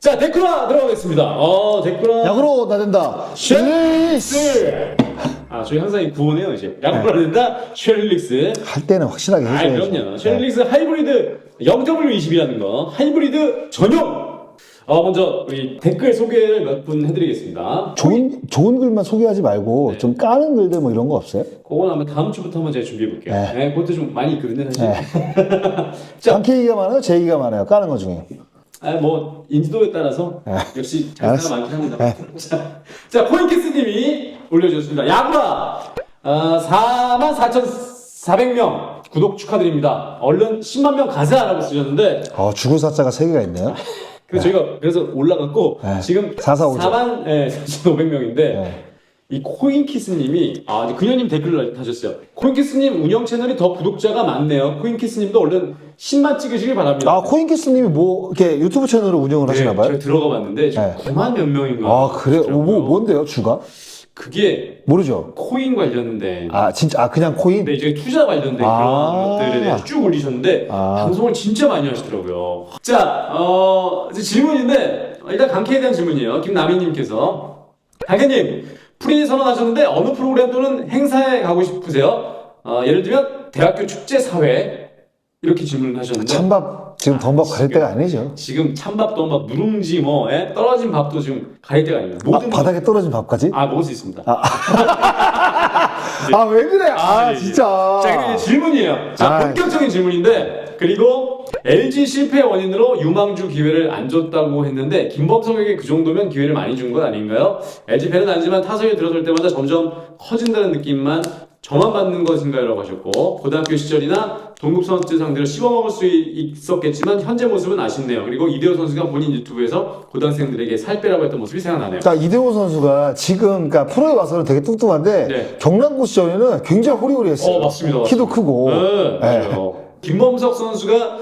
자, 데크라 들어가겠습니다. 어, 데크라. 야구로 나댄다. 쉐릭스! 아, 저희 항상 이 구호네요, 이제. 야구라 된다, 쉘릭스. 할 때는 확실하게 아, 해줘야죠. 그럼요. 쉘릭스 하이브리드 0W20이라는 거. 하이브리드 전용! 어, 먼저 우리 댓글 소개를 몇 분 해드리겠습니다. 좋은, 좋은 글만 소개하지 말고 네. 좀 까는 글들 뭐 이런 거 없어요? 그건 아마 다음 주부터 한번 제가 준비해 볼게요. 네. 네. 그것도 좀 많이 있거든요, 사실. 자. 단케이기가 많아요? 제 얘기가 많아요? 까는 것 중에. 아, 뭐, 인지도에 따라서 역시 장사가. 많긴 합니다. 자, 자, 코인키스님이 올려주셨습니다. 야구라! 어, 44,400명 구독 축하드립니다. 얼른 10만 명 가자라고 쓰셨는데, 어, 죽은 사자가 세 개가 있네요. 그래서 저희가 그래서 올라갔고, 네. 지금 445 죠. 4만, 예, 4,500명인데, 네. 이 코인키스님이 아 그녀님 댓글을 다셨어요. 코인키스님 운영 채널이 더 구독자가 많네요. 코인키스님도 얼른 10만 찍으시길 바랍니다. 아, 코인키스님이 뭐, 이렇게 유튜브 채널을 운영을 하시나 봐요? 제가 들어가 봤는데 지금 네. 9만 몇 명인가. 아, 그래요? 어, 뭐. 뭔데요, 주가? 그게 모르죠. 코인 관련된. 아, 진짜, 아, 그냥 코인? 근데 이제 투자 관련된 아. 그런 것들에 대해서 쭉 올리셨는데 아. 방송을 진짜 많이 하시더라고요. 자, 어, 이제 질문인데 일단 강캐에 대한 질문이에요. 김남희님께서 강캐님 프리 선언하셨는데 어느 프로그램 또는 행사에 가고 싶으세요? 어, 예를 들면 대학교 축제 사회 이렇게 질문을 하셨는데 찬밥, 지금 덤밥 가릴 때가 아니죠. 지금 찬밥, 돈밥, 누룽지 뭐 예? 떨어진 밥도 지금 가릴 때가 아닙니다. 아, 모든 바닥에 떨어진 밥까지? 아 먹을 수 있습니다. 아, 왜 그래? 아, 네, 네. 진짜. 자, 그럼 이제 질문이에요. 자, 아. 본격적인 질문인데, 그리고 LG 실패 원인으로 유망주 기회를 안 줬다고 했는데, 김범석에게 그 정도면 기회를 많이 준 건 아닌가요? LG 팬은 아니지만 타석에 들어설 때마다 점점 커진다는 느낌만 저만 받는 것인가요? 라고 하셨고, 고등학교 시절이나 동국 선수 상대로 씹어먹을 수 있었겠지만, 현재 모습은 아쉽네요. 그리고 이대호 선수가 본인 유튜브에서 고등학생들에게 살 빼라고 했던 모습이 생각나네요. 그러니까 이대호 선수가 지금, 그러니까 프로에 와서는 되게 뚱뚱한데, 네. 경남고 시절에는 굉장히 호리호리했어요. 어, 맞습니다. 키도 맞습니다. 크고. 네, 네. 김범석 선수가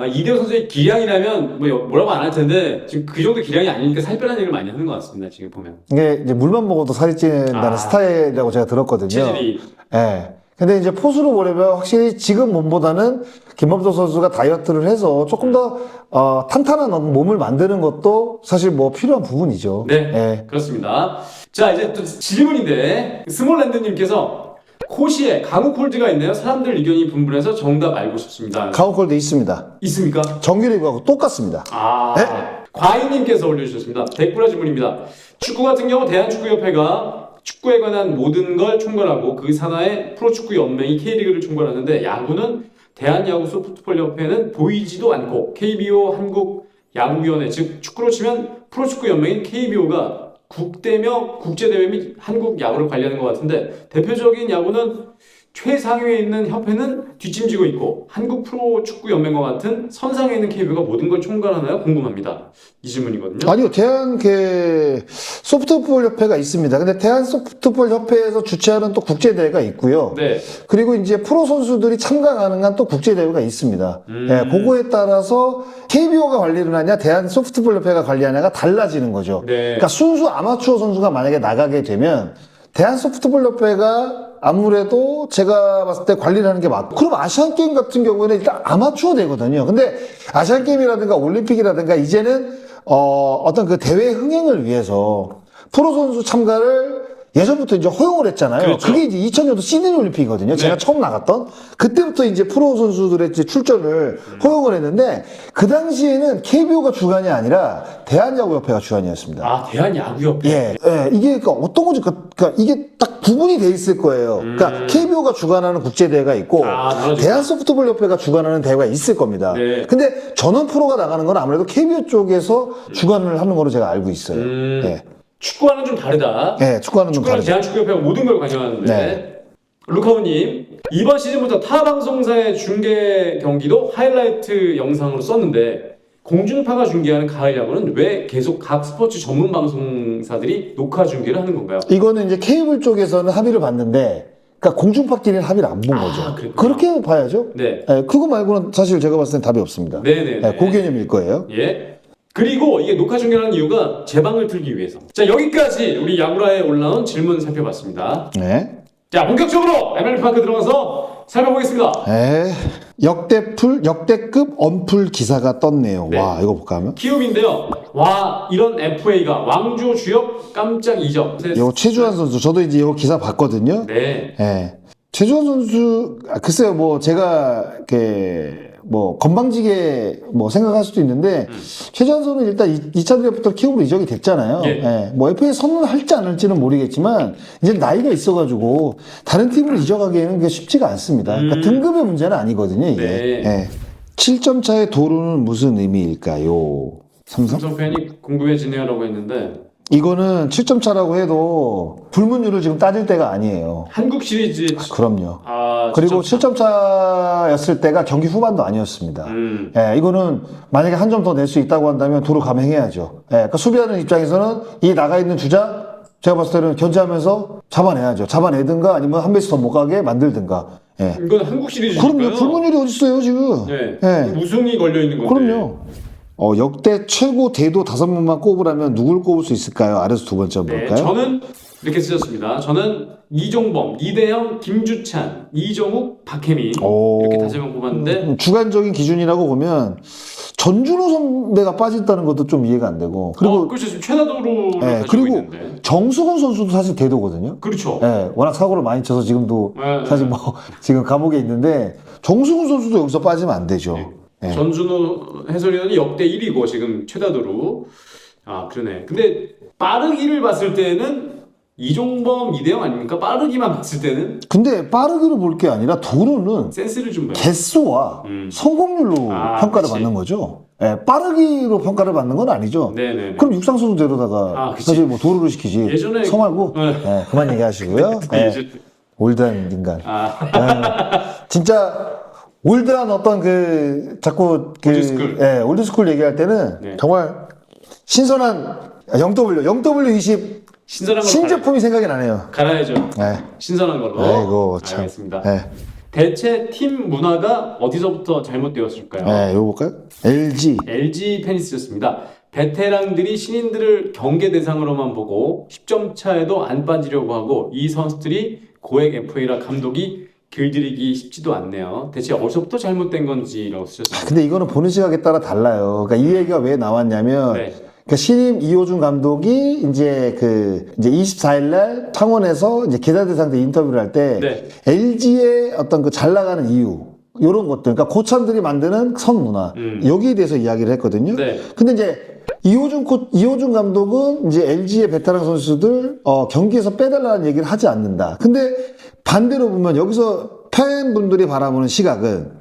아, 이대호 선수의 기량이라면 뭐 여- 뭐라고 안 할 텐데 지금 그 정도 기량이 아니니까 살 빼라는 얘기를 많이 하는 것 같습니다. 지금 보면 이게 이제 물만 먹어도 살이 찌는다는 아. 스타일이라고 제가 들었거든요. 체질이 예. 근데 이제 포수로 보려면 확실히 지금 몸보다는 김범석 선수가 다이어트를 해서 조금 더 어, 탄탄한 어떤 몸을 만드는 것도 사실 뭐 필요한 부분이죠. 네 예. 그렇습니다. 자 이제 또 질문인데 스몰랜드님께서 코시에 강우 콜드가 있네요. 사람들 의견이 분분해서 정답 알고 싶습니다. 가오콜도 있습니다. 있습니까? 정규리그하고 똑같습니다. 아, 네? 과인님께서 올려주셨습니다. 댓글화 질문입니다. 축구 같은 경우 대한축구협회가 축구에 관한 모든 걸 총괄하고 그 산하에 프로축구 연맹이 K리그를 총괄하는데 야구는 대한야구 소프트볼협회는 보이지도 않고 KBO 한국 야구위원회 즉 축구로 치면 프로축구 연맹인 KBO가 국대며 국제대회 및 한국 야구를 관리하는 것 같은데 대표적인 야구는 최상위에 있는 협회는 뒷짐지고 있고 한국 프로축구연맹과 같은 선상에 있는 KBO가 모든 걸 총괄하나요? 궁금합니다. 이 질문이거든요. 아니요, 대한 그 소프트볼 협회가 있습니다. 근데 대한 소프트볼 협회에서 주최하는 또 국제 대회가 있고요. 네. 그리고 이제 프로 선수들이 참가 가능한 또 국제 대회가 있습니다. 음. 예, 그거에 따라서 KBO가 관리를 하냐, 대한 소프트볼 협회가 관리하냐가 달라지는 거죠. 네. 그러니까 순수 아마추어 선수가 만약에 나가게 되면 대한 소프트볼 협회가 아무래도 제가 봤을 때 관리를 하는 게 맞고 그럼 아시안 게임 같은 경우에는 일단 아마추어 되거든요. 근데 아시안 게임이라든가 올림픽이라든가 이제는 어, 어떤 그 대회 흥행을 위해서 프로 선수 참가를 예전부터 이제 허용을 했잖아요. 그렇죠. 그게 이제 2000년도 시드니 올림픽이거든요. 제가 네. 처음 나갔던 그때부터 이제 프로 선수들의 이제 출전을 허용을 했는데 그 당시에는 KBO가 주관이 아니라 대한야구협회가 주관이었습니다. 아 대한야구협회. 예, 예, 이게 그러니까 어떤 거지? 그러니까 이게 딱 구분이 돼 있을 거예요. 그러니까 KBO가 주관하는 국제 대회가 있고 음. 아, 나눠지구나. 대한 소프트볼 협회가 주관하는 대회가 있을 겁니다. 네. 근데 전원 프로가 나가는 건 아무래도 KBO 쪽에서 주관을 하는 거로 제가 알고 있어요. 음. 예, 축구와는 좀 다르다. 예, 축구하는 좀 축구는 다르죠. 대한축구협회가 모든 걸 관여하는데. 네. 루카우님 이번 시즌부터 타 방송사의 중계 경기도 하이라이트 영상으로 썼는데 공중파가 중계하는 가을 야구는 왜 계속 각 스포츠 전문 방송사들이 녹화 중계를 하는 건가요? 이거는 이제 케이블 쪽에서는 합의를 봤는데, 그러니까 공중파끼리는 합의를 안 본 아, 거죠. 그랬구나. 그렇게 봐야죠. 네. 예, 그거 말고는 사실 제가 봤을 땐 답이 없습니다. 네네네. 예, 그 개념일 거예요. 예. 그리고 이게 녹화 중계하는 이유가 제방을 틀기 위해서. 자, 여기까지 우리 야구라에 올라온 질문 살펴봤습니다. 네. 자, 본격적으로 MLB 파크 들어가서 살펴보겠습니다. 에 역대 풀 역대급 언풀 기사가 떴네요. 네. 와 이거 볼까요? 키움인데요. 와 이런 FA가 왕조 주역 깜짝 이적. 이거 최주환 선수 저도 이제 이거 기사 봤거든요. 네. 예. 최주환 선수 아, 글쎄요 뭐 제가 이렇게 뭐 건방지게 뭐 생각할 수도 있는데 최주환 선수는 일단 2차 드래프트 키움으로 이적이 됐잖아요. 예. 예. 뭐 FA 선언 할지 않을지는 모르겠지만 이제 나이가 있어가지고 다른 팀으로 이적하기에는 그게 쉽지가 않습니다. 그러니까 음. 등급의 문제는 아니거든요 이게. 네. 예. 7점 차의 도루는 무슨 의미일까요? 삼성? 삼성 팬이 궁금해지네요라고 했는데 이거는 7점 차라고 해도 불문율을 지금 따질 때가 아니에요. 한국 시리즈 그럼요. 아 그리고 진짜- 7점 차였을 때가 경기 후반도 아니었습니다. 음. 예, 이거는 만약에 한 점 더 낼 수 있다고 한다면 도로 감행해야죠. 예, 그러니까 수비하는 입장에서는 이 나가 있는 주자 제가 봤을 때는 견제하면서 잡아내야죠. 잡아내든가 아니면 한 베이스 더못 가게 만들든가. 예. 이건 한국 시리즈니까요. 그럼요. 불문율이 어디 있어요 지금? 네. 예. 우승이 걸려 있는 건데. 그럼요. 어, 역대 최고 대도 다섯 명만 꼽으라면 누굴 꼽을 수 있을까요? 아래서 두 번째 한번 네, 볼까요? 저는 이렇게 쓰셨습니다. 저는 이종범, 이대형, 김주찬, 이정욱, 박혜민 오. 이렇게 다섯 명 뽑았는데 음, 주관적인 기준이라고 보면 전준호 선배가 빠졌다는 것도 좀 이해가 안 되고 그리고 어, 그렇죠. 지금 최다도루를 예, 가지고 그리고 있는데 정수근 선수도 사실 대도거든요. 그렇죠. 예, 워낙 사고를 많이 쳐서 지금도 예, 사실 예. 뭐 지금 감옥에 있는데 정수근 선수도 여기서 빠지면 안 되죠. 예. 전준호 해설위원이 역대 1위고 지금 최다도루. 아 그러네. 근데 빠르기를 봤을 때는 이종범, 이대형 아닙니까? 빠르기만 봤을 때는 근데 빠르기로 볼 게 아니라 도루는 센스를 좀 봐요. 개수와 음. 성공률로 아, 평가를 그치. 받는 거죠. 예, 빠르기로 평가를 받는 건 아니죠. 네네네. 그럼 육상 선수 데려다가 아, 그치. 사실 뭐 도루를 시키지. 예전에- 서 말고 네. 예, 그만 얘기하시고요. 예, 이제- 올드한 인간. 아 진짜 올드한 어떤 그 자꾸 그 올드스쿨. 예, 올드스쿨 얘기할 때는 네. 정말 신선한 0W, 0W20 신선한 걸 신제품이 생각이 나네요. 갈아, 야죠 예. 신선한 걸로. 아이고 참. 알겠습니다. 예. 대체 팀 문화가 어디서부터 잘못되었을까요? 예, 이거 볼까요? LG. LG 팬이스였습니다. 베테랑들이 신인들을 경계 대상으로만 보고 10점 차에도 안 빠지려고 하고 이 선수들이 고액 FA라 감독이 길들이기 쉽지도 않네요. 대체 어디서부터 잘못된 건지라고 쓰셨습니다. 근데 이거는 보는 시각에 따라 달라요. 그러니까 이 얘기가 왜 나왔냐면 네. 그러니까 신임 이호준 감독이 이제 그 이제 24일 날 창원에서 이제 기자 대상들 인터뷰를 할 때 네. LG의 어떤 그 잘 나가는 이유 이런 것들 그러니까 고참들이 만드는 선 문화 음. 여기에 대해서 이야기를 했거든요. 네. 근데 이제 이호준 코, 이호준 감독은 이제 LG의 베테랑 선수들 어, 경기에서 빼달라는 얘기를 하지 않는다. 근데 반대로 보면 여기서 팬분들이 바라보는 시각은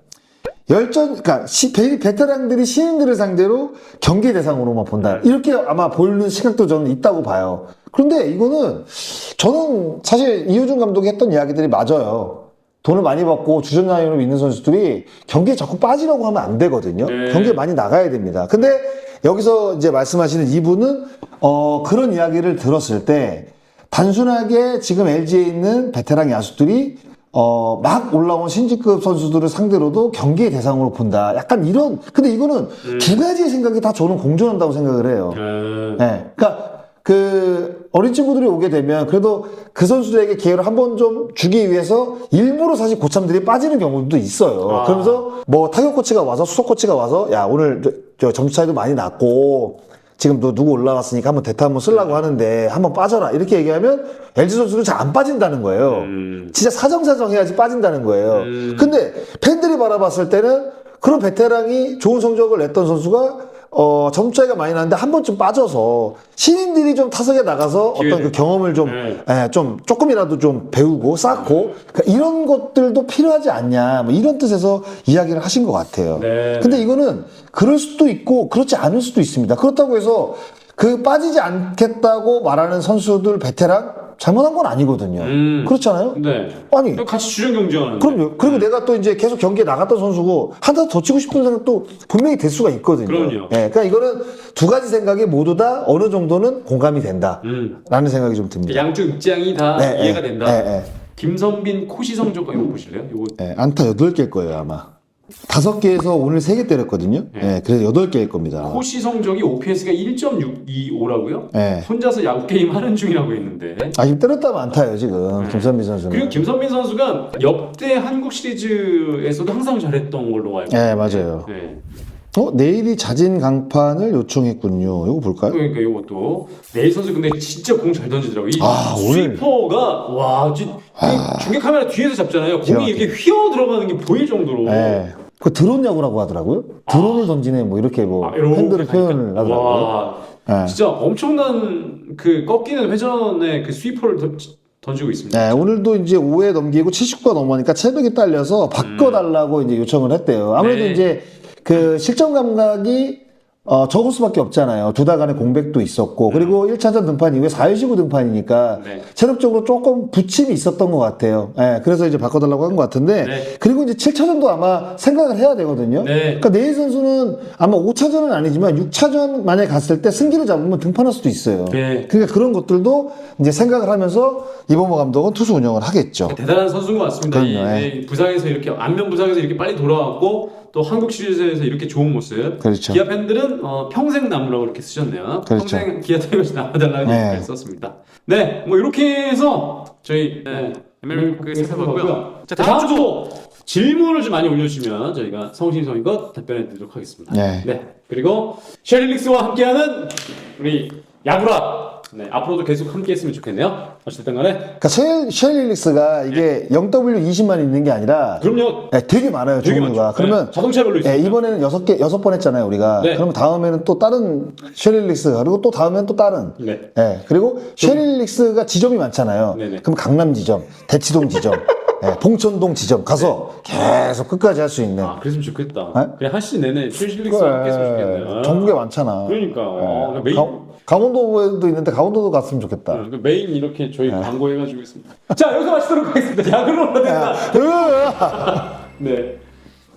열전, 그러니까 시, 베, 베테랑들이 신인들을 상대로 경기 대상으로만 본다. 이렇게 아마 보는 시각도 저는 있다고 봐요. 그런데 이거는 저는 사실 이호준 감독이 했던 이야기들이 맞아요. 돈을 많이 받고 주전자유로 있는 선수들이 경기에 자꾸 빠지려고 하면 안 되거든요. 네. 경기에 많이 나가야 됩니다. 근데 여기서 이제 말씀하시는 이분은 어, 그런 이야기를 들었을 때 단순하게 지금 LG에 있는 베테랑 야수들이 어, 막 올라온 신지급 선수들을 상대로도 경기의 대상으로 본다. 약간 이런, 근데 이거는 두 가지의 생각이 다 저는 공존한다고 생각을 해요. 음, 네. 그러니까 그 어린 친구들이 오게 되면 그래도 그 선수들에게 기회를 한 번 좀 주기 위해서 일부러 사실 고참들이 빠지는 경우도 있어요. 아. 그러면서 뭐 타격 코치가 와서 수석 코치가 와서 야 오늘 저, 저 점수 차이도 많이 났고 지금 너 누구 올라왔으니까 한번 대타 한번 쓰려고 하는데 한번 빠져라 이렇게 얘기하면 LG 선수는 잘안 빠진다는 거예요. 음. 진짜 사정사정 해야지 빠진다는 거예요. 음. 근데 팬들이 바라봤을 때는 그런 베테랑이 좋은 성적을 냈던 선수가 어, 점수 차이가 많이 나는데 한 번쯤 빠져서 신인들이 좀 타석에 나가서 어떤. 그 경험을 좀, 네. 예, 좀 조금이라도 좀 배우고 쌓고 그러니까 이런 것들도 필요하지 않냐 뭐 이런 뜻에서 이야기를 하신 것 같아요. 네. 근데 이거는 그럴 수도 있고 그렇지 않을 수도 있습니다. 그렇다고 해서 그 빠지지 않겠다고 말하는 선수들 베테랑 잘못한 건 아니거든요. 음. 그렇잖아요. 네. 아니 같이 주전 경쟁하는. 그럼요. 그리고 내가 또 이제 계속 경기에 나갔던 선수고 하나 더 치고 싶은 생각도 분명히 될 수가 있거든요. 그럼요. 예, 그러니까 이거는 두 가지 생각이 모두 다 어느 정도는 공감이 된다. 음. 라는 생각이 좀 듭니다. 양쪽 입장이 다 네, 이해가 네, 된다. 네, 네. 김선빈 코시 성적 이거 보실래요? 이거 예, 안타 8개일 거예요, 아마. 다섯 개에서 오늘 세 개 때렸거든요. 예, 그래서 여덟 개일 겁니다. 호시 성적이 OPS가 1.625라고요? 예. 혼자서 야구 게임 하는 중이라고 했는데. 아, 지금 때렸다 많다요, 지금. 김선미 선수는. 그리고 김선민 선수가 역대 한국 시리즈에서도 항상 잘했던 걸로 알고. 예, 맞아요. 네. 어, 내일이 자진 강판을 요청했군요. 이거 볼까요? 그러니까 이것도 내일 선수 근데 진짜 공 잘 던지더라고. 이 아, 오늘. 스위퍼가 와, 진, 이 중계 카메라 뒤에서 잡잖아요. 공이 이렇게 휘어 들어가는 게 보일 정도로. 예. 그 드론 야구라고 하더라고요. 드론을 던지네, 뭐 이렇게 뭐 아, 팬들을 가니까. 표현을 하더라고요. 와, 예. 진짜 엄청난 그 꺾이는 회전의 그 스위퍼를 던, 던지고 있습니다. 네, 오늘도 이제 5회 넘기고 70가 넘으니까 체력이 딸려서 바꿔달라고 이제 요청을 했대요. 아무래도 네. 이제 그 실전 감각이 어, 적을 수밖에 없잖아요. 두 달간의 공백도 있었고, 그리고 1차전 등판 이후에 4일시구 등판이니까 네. 체력적으로 조금 부침이 있었던 것 같아요. 예, 그래서 이제 바꿔달라고 한 것 같은데, 네. 그리고 이제 7차전도 아마 생각을 해야 되거든요. 네. 그러니까 내일 선수는 아마 5차전은 아니지만 6차전 만약에 갔을 때 승기를 잡으면 등판할 수도 있어요. 네. 그러니까 그런 것들도 이제 생각을 하면서 이범호 감독은 투수 운영을 하겠죠. 대단한 선수인 것 같습니다. 이, 그럼요, 예. 이 부상에서 이렇게 안면 부상에서 이렇게 빨리 돌아왔고 또 한국 시리즈에서 이렇게 좋은 모습. 그렇죠. 기아 팬들은 어, 평생 남으라고 이렇게 쓰셨네요. 그렇죠. 평생 기아 타이거즈 남아달라는 네. 얘기를 썼습니다. 네, 뭐 이렇게 해서 저희 네, MLB 살펴봤고요. 자 다음 주도 질문을 좀 많이 올려주시면 저희가 성심성의껏 답변해 드리도록 하겠습니다. 네. 그리고 셰릴릭스와 함께하는 우리 야구라. 네, 앞으로도 계속 함께 했으면 좋겠네요. 어쨌든 간에 그러니까 쉘, 쉘 릴릭스가 이게 0W20만 있는 게 아니라 그럼요. 예, 되게 많아요, 되게 종류가. 많죠. 그러면 네, 자동차별로 예, 있습니다. 이번에는 여섯 개, 여섯 번 했잖아요, 우리가. 네. 그럼 다음에는 또 다른 쉘릴릭스, 그리고 또 다음엔 또 다른. 네. 예, 그리고 쉘릴릭스가 지점이 많잖아요. 네네. 그럼 강남 지점, 대치동 지점, 예, 봉천동 지점 가서 계속 끝까지 할 수 있는. 아, 그랬으면 좋겠다. 네? 그냥 한시 내내 셰릴릭스와 함께 했으면 좋겠네요. 전국에 많잖아. 그러니까 어, 그러니까 매일 가, 강원도에도 있는데 강원도도 갔으면 좋겠다. 어, 그 매일 이렇게 저희 광고해가지고 있습니다. 자 여기서 마치도록 하겠습니다. 야구로 올라된다. 으아! 네.